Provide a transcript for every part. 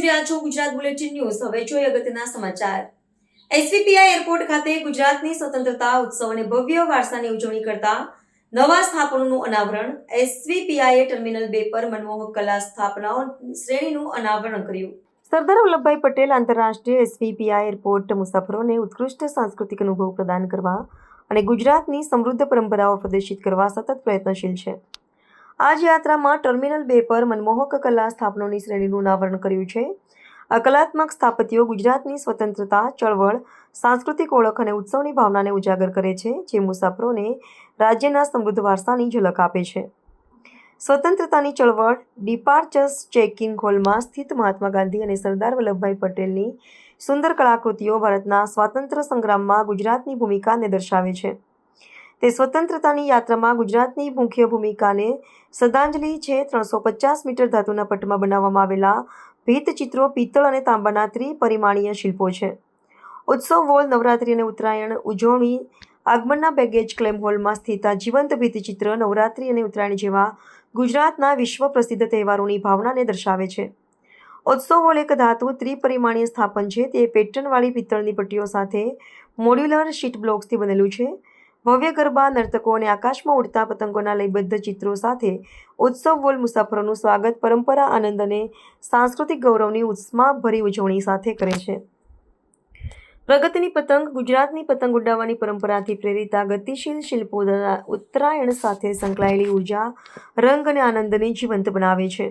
રહ્યા છો Gujarat bulletin news. હવે જોઈએ અગત્યના સમાચાર. એસવીપીઆઈ એરપોર્ટ ખાતે ગુજરાતની સ્વતંત્રતા ઉત્સવ અને ભવ્ય વારસાની ઉજવણી કરતા નવા સ્થાપનોનું અનાવરણ એસવીપીઆઈએ ટર્મિનલ બે પર મનમોહક કલા સ્થાપનાઓ શ્રેણીનું અનાવરણ કર્યું. સરદાર વલ્લભભાઈ પટેલ આંતરરાષ્ટ્રીય એસવીપીઆઈ એરપોર્ટ મુસાફરોને ઉત્કૃષ્ટ સાંસ્કૃતિક અનુભવ પ્રદાન કરવા અને ગુજરાતની સમૃદ્ધ પરંપરાઓ પ્રદર્શિત કરવા સતત પ્રયત્નશીલ છે. આ જ યાત્રામાં ટર્મિનલ બે પર મનમોહક કલા સ્થાપનોની શ્રેણીનું અનાવરણ કર્યું છે. આ કલાત્મક સ્થાપત્યો ગુજરાતની સ્વતંત્રતા, ચળવળ, સાંસ્કૃતિક ઓળખ અને ઉત્સવની ભાવનાને ઉજાગર કરે છે, જે મુસાફરોને રાજ્યના સમૃદ્ધ વારસાની ઝલક આપે છે. સ્વતંત્રતાની ચળવળ, ડિપાર્ચર્સ ચેકિંગ હોલમાં સ્થિત મહાત્મા ગાંધી અને સરદાર વલ્લભભાઈ પટેલની સુંદર કલાકૃતિઓ ભારતના સ્વાતંત્ર્ય સંગ્રામમાં ગુજરાતની ભૂમિકાને દર્શાવે છે. તે સ્વતંત્રતાની યાત્રામાં ગુજરાતની મુખ્ય ભૂમિકાને શ્રદ્ધાંજલિ છે. ત્રણસો પચાસ મીટર ધાતુના પટમાં બનાવવામાં આવેલા ભીતચિત્રો પિત્તળ અને તાંબાના ત્રિપરિમાણીય શિલ્પો છે. ઉત્સવ વોલ, નવરાત્રિ અને ઉત્તરાયણ ઉજવણી આગમનના બેગેજ ક્લેમ હોલમાં સ્થિત આ જીવંત ભીતચિત્ર નવરાત્રિ અને ઉત્તરાયણ જેવા ગુજરાતના વિશ્વ પ્રસિદ્ધ તહેવારોની ભાવનાને દર્શાવે છે. ઉત્સવ હોલ એક ધાતુ ત્રિપરિમાણીય સ્થાપન છે. તે પેટર્નવાળી પિત્તળની પટ્ટીઓ સાથે મોડ્યુલર શીટ બ્લોક્સથી બનેલું છે. ભવ્ય ગરબા નર્તકો અને આકાશમાં ઉડતા પતંગોના લયબદ્ધ ચિત્રો સાથે ઉત્સવ વોલ મુસાફરોનું સ્વાગત પરંપરા, આનંદ અને સાંસ્કૃતિક ગૌરવની ઉષ્માભરી ઉજવણી સાથે કરે છે. પ્રગતિની પતંગ, ગુજરાતની પતંગ ઉડાવવાની પરંપરાથી પ્રેરિત ગતિશીલ શિલ્પો દ્વારા ઉત્તરાયણ સાથે સંકળાયેલી ઊર્જા, રંગ અને આનંદને જીવંત બનાવે છે.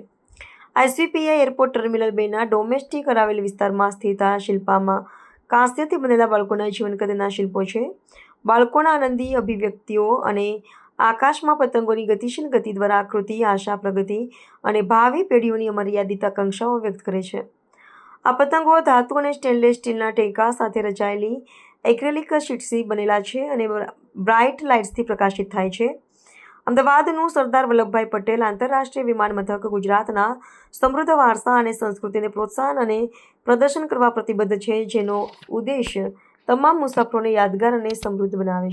આઈસીપીઆઈ એરપોર્ટ ટર્મિનલ બેના ડોમેસ્ટિક કરાવેલ વિસ્તારમાં સ્થિત આ શિલ્પામાં કાંસ્યથી બનેલા બાળકોના જીવનકથના શિલ્પો છે. બાળકોના આનંદી અભિવ્યક્તિઓ અને આકાશમાં પતંગોની ગતિશીલ ગતિ દ્વારા આકૃતિ, આશા, પ્રગતિ અને ભાવિ પેઢીઓની અમર્યાદિત આકાંક્ષાઓ વ્યક્ત કરે છે. આ પતંગો ધાતુ અને સ્ટેનલેસ સ્ટીલના ટેકા સાથે રચાયેલી એક્રેલિક શીટ્સથી બનેલા છે અને બ્રાઇટ લાઇટ્સથી પ્રકાશિત થાય છે. અમદાવાદનું સરદાર વલ્લભભાઈ પટેલ આંતરરાષ્ટ્રીય વિમાન મથક ગુજરાતના સમૃદ્ધ વારસા અને સંસ્કૃતિને પ્રોત્સાહન અને પ્રદર્શન કરવા પ્રતિબદ્ધ છે, જેનો ઉદ્દેશ તમામ મુસાફરોને યાદગાર અને સમૃદ્ધ બનાવે